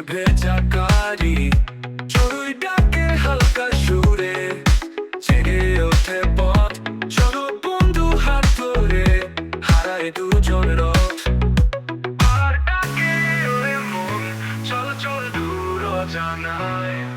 ভেজা কারি চড়ুই ডাকে হালকা সুরে জেগে ওঠে পথ। চলো বন্ধু হাত ধরে হারায় দুজন রথ। আর ডাকে ওরে মন, চল চল দূর জানায়।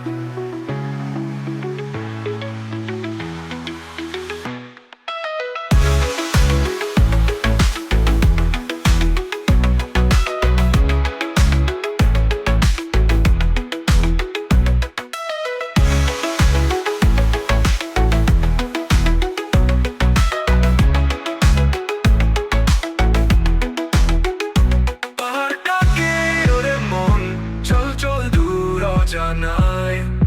life.